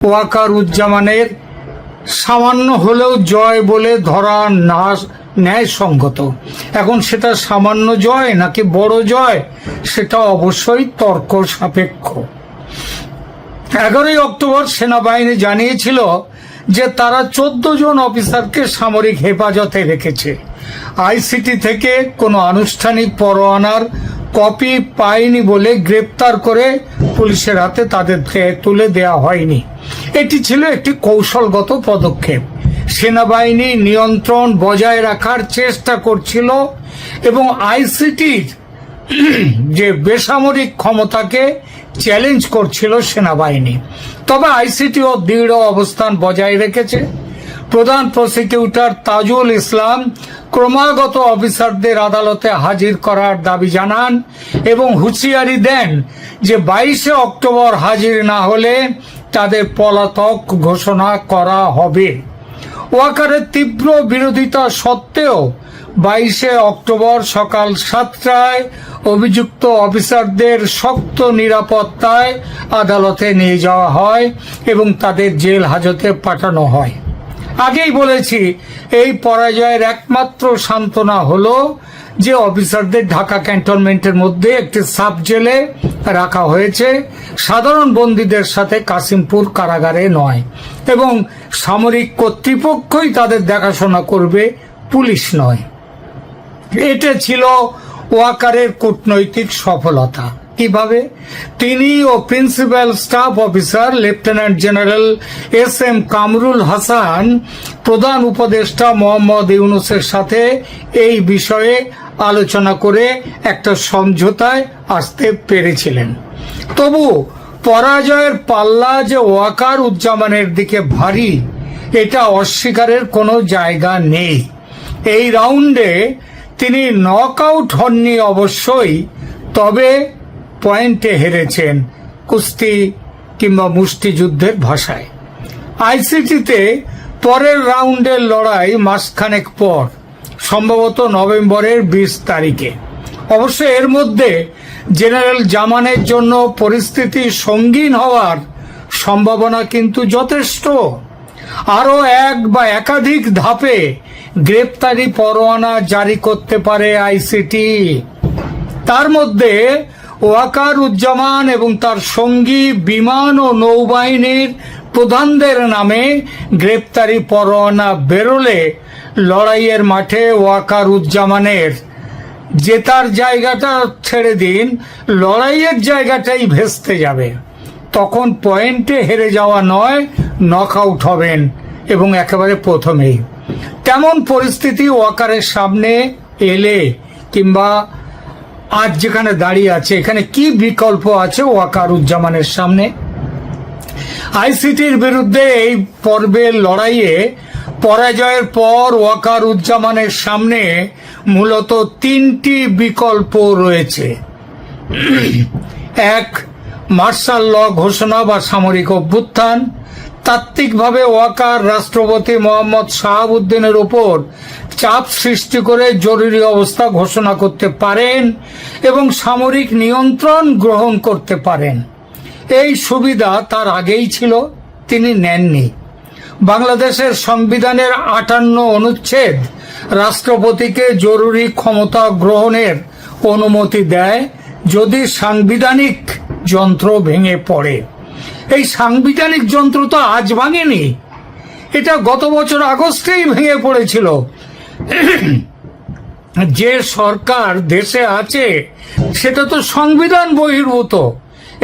ওয়াকার উজ্জামানের সামান্য হলেও জয় বলে ধরা না ন্যায়সঙ্গত। এখন সেটা সামান্য জয় নাকি বড় জয়, সেটা অবশ্যই তর্ক সাপেক্ষ। এগারোই অক্টোবর সেনাবাহিনী জানিয়েছিল যে তারা চোদ্দ জন অফিসারকে সামরিক হেফাজতে রেখেছে। আইসিটি থেকে কোনো আনুষ্ঠানিক পরোয়ানার কপি পায়নি বলে গ্রেপ্তার করে পুলিশের হাতে তাদের তুলে দেওয়া হয়নি। এটি ছিল একটি কৌশলগত পদক্ষেপ। সেনাবাহিনী নিয়ন্ত্রণ বজায় রাখার চেষ্টা করছিল এবং আইসিটির যে বেসামরিক ক্ষমতাকে চ্যালেঞ্জ করছিল সেনাবাহিনী। তবে আইসিটিও দৃঢ় অবস্থান বজায় রেখেছে। প্রধান প্রসিকিউটর তাজুল ইসলাম ক্রমাগত অফিসারদের আদালতে হাজির করার দাবি জানান এবং হুঁশিয়ারি দেন যে বাইশে অক্টোবর হাজির না হলে তাদের পলাতক ঘোষণা করা হবে। ওয়াকারের তীব্র বিরোধিতা সত্ত্বেও বাইশে অক্টোবর সকাল সাতটায় অভিযুক্ত অফিসারদের শক্ত নিরাপত্তায় আদালতে নিয়ে যাওয়া হয় এবং তাদের জেল হাজতে পাঠানো হয়। আগেই বলেছি, এই পরাজয়ের একমাত্র সান্ত্বনা হলো যে অফিসারদের ঢাকা ক্যান্টনমেন্টের মধ্যে একটি সাব জেলে রাখা হয়েছে। সাধারণ বন্দীদের সাথে কাসিমপুর কারাগারে নয় এবং সামরিক কর্তৃপক্ষই তাদের দেখাশোনা করবে, পুলিশ নয়। এটা ছিল ওয়াকারের কূটনৈতিক সফলতা। কীভাবে তিনি ও principal staff officer lieutenant general S M Kamrul Hasan, প্রধান উপদেষ্টা মোহাম্মদ ইউনুসের সাথে এই বিষয়ে আলোচনা করে একটা সমঝোতায় আসতে পেরেছিলেন। তবু পরাজয়ের পাল্লা যে ওয়াকার উজ্জামানের দিকে ভারী, এটা অস্বীকারের কোনো জায়গা নেই। এই রাউন্ডে তিনি নক আউট হননি অবশ্যই, তবে পয়েন্টে হেরেছেন কুস্তি কিংবা মুষ্টিযুদ্ধের ভাষায়। আইসিটিতে পরের রাউন্ডের লড়াই মাসখানেক পর, সম্ভবত নভেম্বরের বিশ তারিখে। অবশ্য এর মধ্যে জেনারেল জামানের জন্য পরিস্থিতি সঙ্গীন হওয়ার সম্ভাবনা কিন্তু যথেষ্ট। আরও এক বা একাধিক ধাপে গ্রেপ্তারি পরোয়ানা জারি করতে পারে আইসিটি তার মধ্যে ওয়াকার উজ্জামান এবং তার সঙ্গী বিমান ও নৌবাহিনীর প্রধানদের নামে গ্রেপ্তারি পরোয়ানা বেরোলে লড়াইয়ের মাঠে ওয়াকার উজ্জামানের জেতার জায়গাটা ছেড়ে দিন, লড়াইয়ের জায়গাটাই ভেস্তে যাবে। তখন পয়েন্টে হেরে যাওয়া নয় নক আউট হবেন এবং একেবারে প্রথমেই। তেমন পরিস্থিতি ওয়াকারের সামনে এলে কিংবা আজ যেখানে দাঁড়িয়ে আছে, এখানে কি বিকল্প আছে ওয়াকার উজ্জামানের সামনে? আইসিটির বিরুদ্ধে এই পর্বের লড়াইয়ে পরাজয়ের পর ওয়াকার উজ্জামানের সামনে মূলত তিনটি বিকল্প রয়েছে। এক, মার্শাল ল ঘোষণা বা সামরিক অভ্যুত্থান। তাত্ত্বিকভাবে ওয়াকার রাষ্ট্রপতি মোহাম্মদ শাহাবুদ্দিনের ওপর চাপ সৃষ্টি করে জরুরি অবস্থা ঘোষণা করতে পারেন এবং সামরিক নিয়ন্ত্রণ গ্রহণ করতে পারেন। এই সুবিধা তার আগেই ছিল, তিনি নেননি। বাংলাদেশের সংবিধানের আটান্ন অনুচ্ছেদ রাষ্ট্রপতিকে জরুরি ক্ষমতা গ্রহণের অনুমতি দেয় যদি সাংবিধানিক যন্ত্র ভেঙে পড়ে। এই সাংবিধানিক যন্ত্র তো আজ ভাঙেনি। এটা গত বছর আগস্টেই ভেঙে পড়েছিল। যে সরকার দেশে আছে, সেটা তো সংবিধান বহির্ভূত।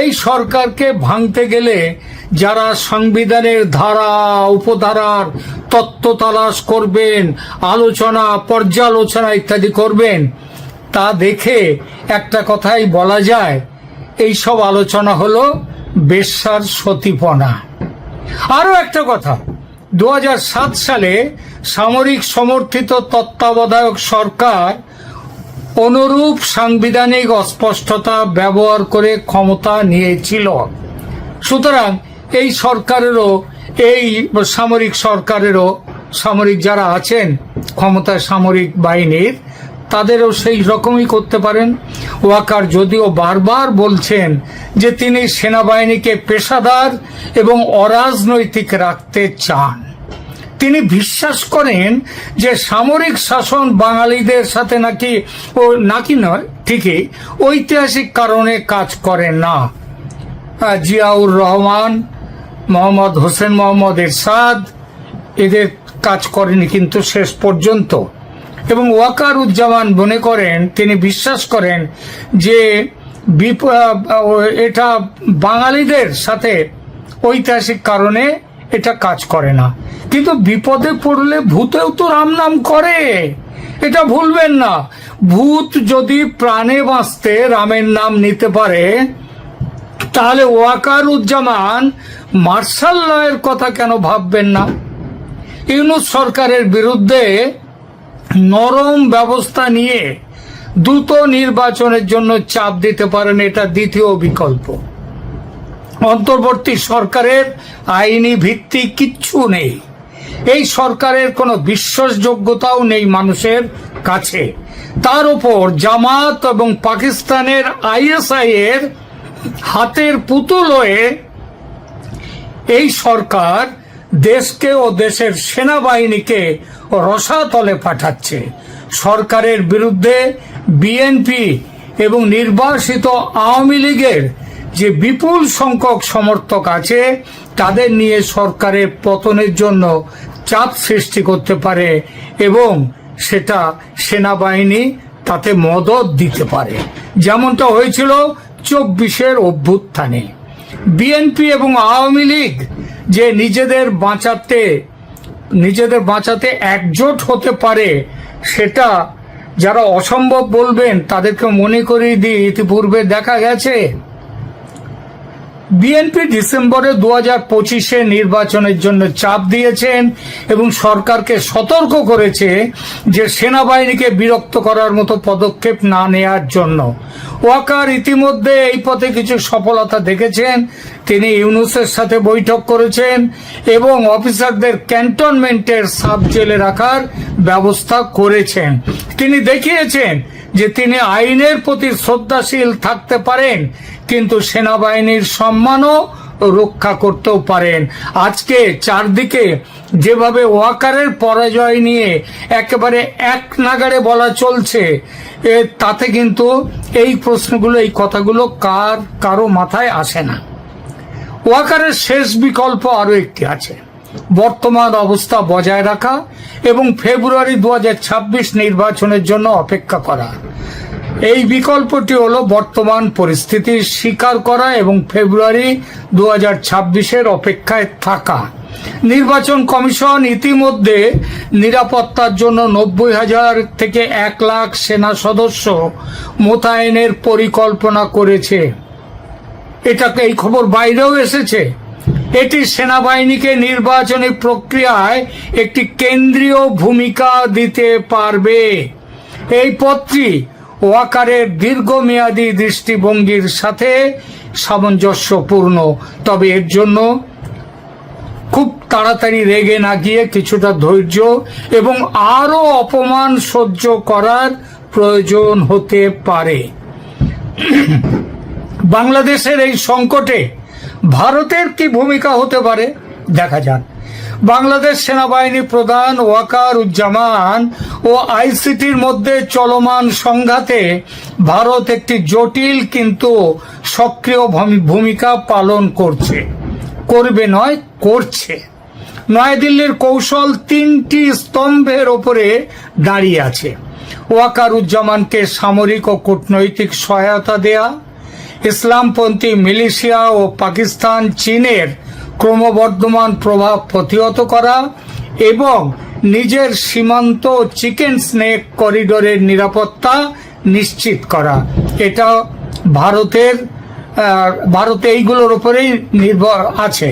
এই সরকারকে ভাঙতে গেলে যারা সংবিধানের ধারা, উপধারার তত্ত্ব তালাশ করবেন, আলোচনা, পর্যালোচনা ইত্যাদি করবেন, তা দেখে একটা কথাই বলা যায় এই সব আলোচনা হলো বেশ্যার সতীপনা। আরও একটা কথা দু হাজার সাত সালে সামরিক সমর্থিত তত্ত্বাবধায়ক সরকার অনুরূপ সাংবিধানিক অস্পষ্টতা ব্যবহার করে ক্ষমতা নিয়েছিল। সুতরাং এই সরকারেরও, এই সামরিক সরকারেরও সামরিক যারা আছেন, ক্ষমতায় সামরিক বাহিনীর তাদেরও সেই রকমই করতে পারেন। ওয়াকার যদিও বারবার বলছেন যে তিনি সেনাবাহিনীকে পেশাদার এবং অরাজনৈতিক রাখতে চান। তিনি বিশ্বাস করেন যে সামরিক শাসন বাঙালিদের সাথে নাকি ও নাকি নয়, ঠিকই, ঐতিহাসিক কারণে কাজ করে না। জিয়াউর রহমান, মোহাম্মদ হোসেন মোহাম্মদ এরশাদ, এদের কাজ করেনি কিন্তু শেষ পর্যন্ত। এবং ওয়াকার উজ্জামান মনে করেন, তিনি বিশ্বাস করেন যে এটা বাঙালিদের সাথে ঐতিহাসিক কারণে এটা কাজ করে না। কিন্তু বিপদে পড়লে ভূতেও তো রাম নাম করে। এটা ভুলবেন না। ভূত যদি প্রাণে বাঁচতে রামের নাম নিতে পারে, তাহলে ওয়াকার উজ্জামান মার্শাল কথা কেন ভাববেন না? ইউনুস সরকারের বিরুদ্ধে নরম ব্যবস্থা নিয়ে দ্রুত নির্বাচনের জন্য চাপ দিতে পারেন, এটা দ্বিতীয় বিকল্প। অন্তর্বর্তী সরকারের আইনি ভিত্তি কিচ্ছু নেই। এই সরকারের কোনো বিশ্বাসযোগ্যতাও নেই মানুষের কাছে। তার উপর জামাত এবং পাকিস্তানের আইএসআই এর হাতের পুতুল হয়ে এই সরকার দেশকে ও দেশের সেনাবাহিনীকে রসাতলে পাঠাচ্ছে। সরকারের বিরুদ্ধে বিএনপি এবং নির্বাসিত আওয়ামী লীগের যে বিপুল সংখ্যক সমর্থক আছে, তাদের নিয়ে সরকারের পতনের জন্য চাপ সৃষ্টি করতে পারে এবং সেটা সেনাবাহিনী তাতে মদত দিতে পারে। যেমনটা হয়েছিল চব্বিশের অভ্যুত্থানে। বিএনপি এবং আওয়ামী লীগ যে নিজেদের বাঁচাতে নিজেদের বাঁচাতে একজোট হতে পারে, সেটা যারা অসম্ভব বলবেন, তাদেরকে মনে করিয়ে দিই ইতিপূর্বে দেখা গেছে। বিএনপি ডিসেম্বরে দু হাজার পঁচিশে নির্বাচনের জন্য চাপ দিয়েছেন এবং সরকারকে সতর্ক করেছে যে সেনাবাহিনীকে বিরক্ত করার মতো পদক্ষেপ না নেয়ার জন্য। ওয়াকার ইতিমধ্যে এই পথে কিছু সফলতা দেখেছেন। তিনি ইউনুসের সাথে বৈঠক করেছেন এবং অফিসারদের ক্যান্টনমেন্টের সাব জেলে রাখার ব্যবস্থা করেছেন। তিনি দেখিয়েছেন যে তিনি আইনের প্রতি শ্রদ্ধাশীল থাকতে পারেন কিন্তু সেনাবাহিনীর সম্মানও রক্ষা করতেও পারেন। আজকে চারদিকে যেভাবে ওয়াকারের পরাজয় নিয়ে একেবারে এক নাগারে বলা চলছে, এ তাতে কিন্তু এই প্রশ্নগুলো, এই কথাগুলো কার, কারও মাথায় আসে না। ওয়াকারের শেষ বিকল্প আরও একটি আছে। বর্তমান অবস্থা বজায় রাখা এবং ফেব্রুয়ারি দু হাজার ছাব্বিশ নির্বাচনের জন্য অপেক্ষা করা। এই বিকল্পটি হলো বর্তমান পরিস্থিতির স্বীকার করা এবং ফেব্রুয়ারি দু হাজার অপেক্ষায় থাকা। নির্বাচন কমিশন ইতিমধ্যে নিরাপত্তার জন্য নব্বই হাজার থেকে এক লাখ সেনা সদস্য মোতায়েনের পরিকল্পনা করেছে। এটাকে এই খবর বাইরেও এসেছে। এটি সেনাবাহিনীকে নির্বাচনী প্রক্রিয়ায় একটি কেন্দ্রীয় ভূমিকা দিতে পারবে। এই পত্রী ওয়াকারের দীর্ঘমেয়াদী দৃষ্টিভঙ্গির সাথে সামঞ্জস্যপূর্ণ। তবে এর জন্য খুব তাড়াতাড়ি রেগে না গিয়ে কিছুটা ধৈর্য এবং আরও অপমান সহ্য করার প্রয়োজন হতে পারে। বাংলাদেশের এই সংকটে ভারতের কি ভূমিকা হতে পারে? দেখা যাক। বাংলাদেশ সেনাবাহিনী প্রধান ওয়াকার উজ্জামান ও আইসিটির মধ্যে চলমান সংঘাতে ভারত একটি জটিল কিন্তু সক্রিয় ভূমিকা পালন করছে। করবে নয়, করছে। নয়াদিল্লির কৌশল তিনটি স্তম্ভের ওপরে দাঁড়িয়ে আছে। ওয়াকারুজ্জামানকে সামরিক ও কূটনৈতিক সহায়তা দেয়া, ইসলামপন্থী মিলিশিয়া ও পাকিস্তান, চীনের ক্রমবর্ধমান প্রভাব প্রতিহত করা এবং নিজের সীমান্ত চিকেন স্নেক করিডোরের নিরাপত্তা নিশ্চিত করা। এটা ভারতের ভারতে এইগুলোর উপরেই নির্ভর আছে।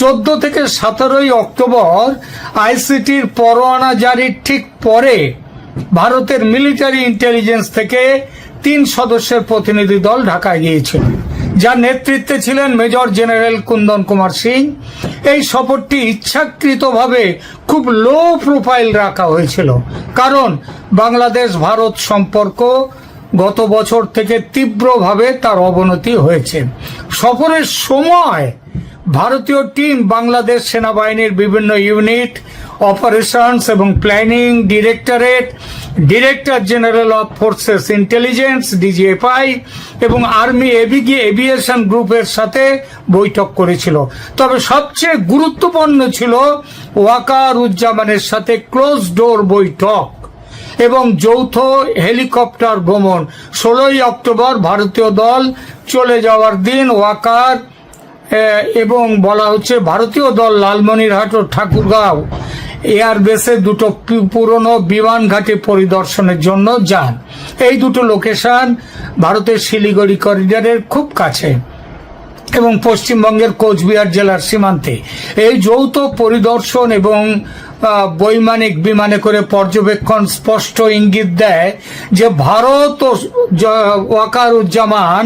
চোদ্দ থেকে সতেরোই অক্টোবর আইসিটির পরোয়ানা জারির ঠিক পরে ভারতের মিলিটারি ইন্টেলিজেন্স থেকে তিন সদস্যের প্রতিনিধি দল ঢাকায় গিয়েছিল। যার নেতৃত্বে ছিলেন মেজর জেনারেল কুন্দন কুমার সিং, এই সফরটি ইচ্ছাকৃতভাবে খুব লো প্রোফাইল রাখা হয়েছিল। কারণ বাংলাদেশ ভারত সম্পর্ক গত বছর থেকে তীব্রভাবে তার অবনতি হয়েছে। সফরের সময় ভারতীয় টিম বাংলাদেশ সেনাবাহিনীর বিভিন্ন ইউনিট, অপারেশনস এবং planning directorate, director general of forces intelligence, DGFI এবং আর্মি এভিগি এভিয়েশন গ্রুপের সাথে বৈঠক করেছিল। তবে সবচেয়ে গুরুত্বপূর্ণ ছিল ওয়াকার উজ্জামানের সাথে ক্লোজ ডোর বৈঠক এবং যৌথ হেলিকপ্টার ভ্রমণ ষোলোই অক্টোবর ভারতীয় দল চলে যাওয়ার দিন ওয়াকার এবং বলা হচ্ছে ভারতীয় দল লালমনিরহাট ও ঠাকুরগাঁও এয়ারবেসে দুটো পুরনো বিমান ঘাটে পরিদর্শনের জন্য যান। এই দুটো লোকেশন ভারতের শিলিগুড়ি করিডোরের খুব কাছে এবং পশ্চিমবঙ্গের কোচবিহার জেলার সীমান্তে। এই যৌথ পরিদর্শন এবং বৈমানিক বিমানে করে পর্যবেক্ষণ স্পষ্ট ইঙ্গিত দেয় যে ভারত ও ওয়াকারুজ্জামান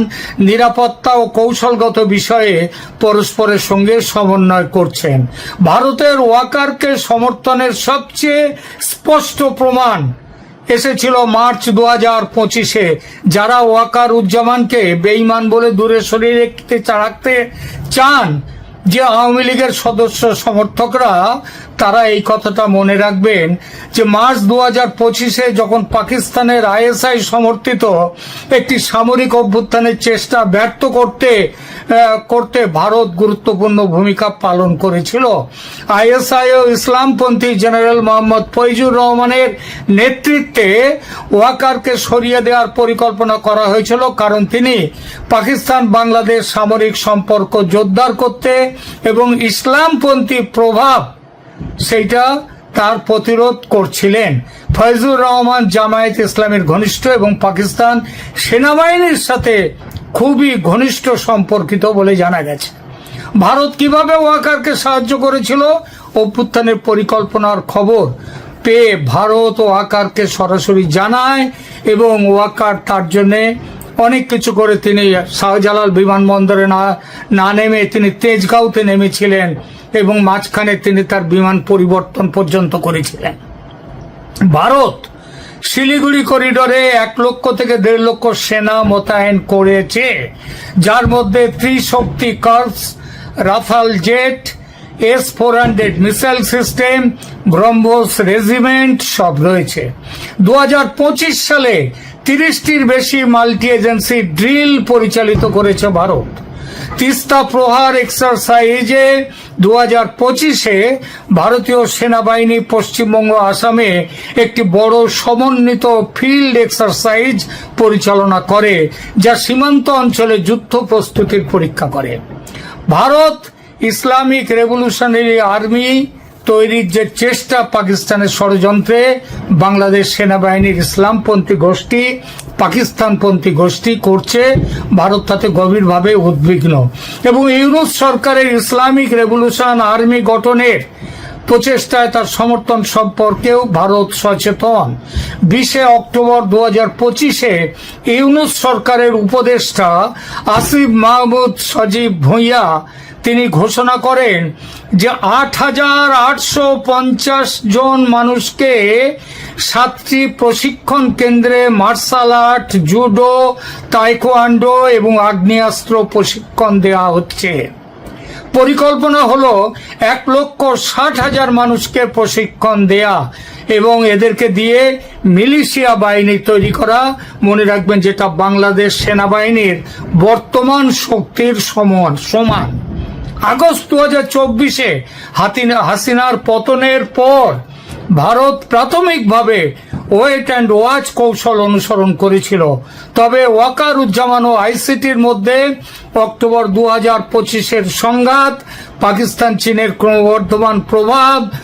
নিরাপত্তা ও কৌশলগত বিষয়ে পরস্পরের সঙ্গে সমন্বয় করছেন। ভারতের ওয়াকারকে সমর্থনের সবচেয়ে স্পষ্ট প্রমাণ এসেছিল মার্চ দু হাজার পঁচিশে, যারা ওয়াকার উজ্জামানকে বেইমান বলে দূরে সরিয়ে রাখতে চান। যে আওয়ামী লীগের সদস্য সমর্থকরা, তারা এই কথাটা মনে রাখবেন যে মার্চ দু হাজার পঁচিশে যখন পাকিস্তানের আইএসআই সমর্থিত একটি সামরিক অভ্যুত্থানের চেষ্টা ব্যর্থ করতে করতে ভারত গুরুত্বপূর্ণ ভূমিকা পালন করেছিল। আইএসআই ও ইসলামপন্থী জেনারেল মোহাম্মদ ফৈজুর রহমানের নেতৃত্বে ওয়াকারকে সরিয়ে দেওয়ার পরিকল্পনা করা হয়েছিল, কারণ তিনি পাকিস্তান বাংলাদেশ সামরিক সম্পর্ক জোরদার করতে এবং ইসলামপন্থী প্রভাব সেইটা তার প্রতিরোধ করছিলেন। ফয়জুর রহমান জামায়াত ইসলামের ঘনিষ্ঠ এবং পাকিস্তান সেনাবাহিনীর সাথে খুবই ঘনিষ্ঠ সম্পর্কিত বলে জানা গেছে। ভারত কীভাবে ওয়াকারকে সাহায্য করেছিল অভ্যুত্থানের পরিকল্পনার খবর পেয়ে ভারত ওয়াকারকে সরাসরি জানায় এবং ওয়াকার তার জন্যে অনেক কিছু করে তিনি শাহজালাল বিমানবন্দরে না না নেমে তিনি তেজগাঁওতে নেমেছিলেন এবং মাঝখানে তিনি তার বিমান পরিবর্তন পর্যন্ত করেছিলেন। ভারত শিলিগুড়ি করিডোরে এক লক্ষ থেকে দেড় লক্ষ সেনা মোতায়েন করেছে, যার মধ্যে Trishakti corps, Rafale jet, S four hundred missile system, BrahMos regiment সব রয়েছে। দু হাজার পঁচিশ সালে তিরিশটির বেশি মাল্টি এজেন্সি ড্রিল পরিচালিত করেছে ভারত। তিস্তা প্রহার এক্সারসাইজে দু হাজার পঁচিশে ভারতীয় সেনাবাহিনী পশ্চিমবঙ্গ আসামে একটি বড় সমন্বিত ফিল্ড এক্সারসাইজ পরিচালনা করে, যা সীমান্ত অঞ্চলে যুদ্ধ প্রস্তুতির পরীক্ষা করে। ভারত ইসলামিক রেভলিউশনারি আর্মি তৈরির যে চেষ্টা পাকিস্তানের ষড়যন্ত্রে, বাংলাদেশ সেনাবাহিনীর ইসলামপন্থী গোষ্ঠী, পাকিস্তানপন্থী গোষ্ঠী করছে, ভারত তাতে গভীরভাবে উদ্বিগ্ন। এবং ইউনুস সরকারের ইসলামিক রেভলিউশন আর্মি গঠনের প্রচেষ্টায় তার সমর্থন সম্পর্কেও ভারত সচেতন। বিশে অক্টোবর দু হাজার পঁচিশে ইউনুস সরকারের উপদেষ্টা আসিফ মাহমুদ সজীব ভূঁইয়া তিনি ঘোষণা করেন যে আট হাজার আটশো পঞ্চাশ জন মানুষকে সাতটি প্রশিক্ষণ কেন্দ্রে মার্শাল আর্ট, জুডো, তাইকোয়ান্ডো এবং আগ্নেয়াস্ত্র প্রশিক্ষণ দেওয়া হচ্ছে। পরিকল্পনা হলো এক লক্ষ ষাট হাজার মানুষকে প্রশিক্ষণ দেয়া এবং এদেরকে দিয়ে মিলিশিয়া বাহিনী তৈরি করা। মনে রাখবেন যেটা বাংলাদেশ সেনাবাহিনীর বর্তমান শক্তির সমান সমান। আগস্ট দু হাজার চব্বিশে হাসিনার পতনের পর ভারত প্রাথমিকভাবে ওয়েট অ্যান্ড ওয়াচ কৌশল অনুসরণ করেছিল। তবে ওয়াকার উজ্জামান ও আইসিটির মধ্যে অক্টোবর দু হাজার পঁচিশের সংঘাত পাকিস্তান চীনের ক্রমবর্ধমান প্রভাব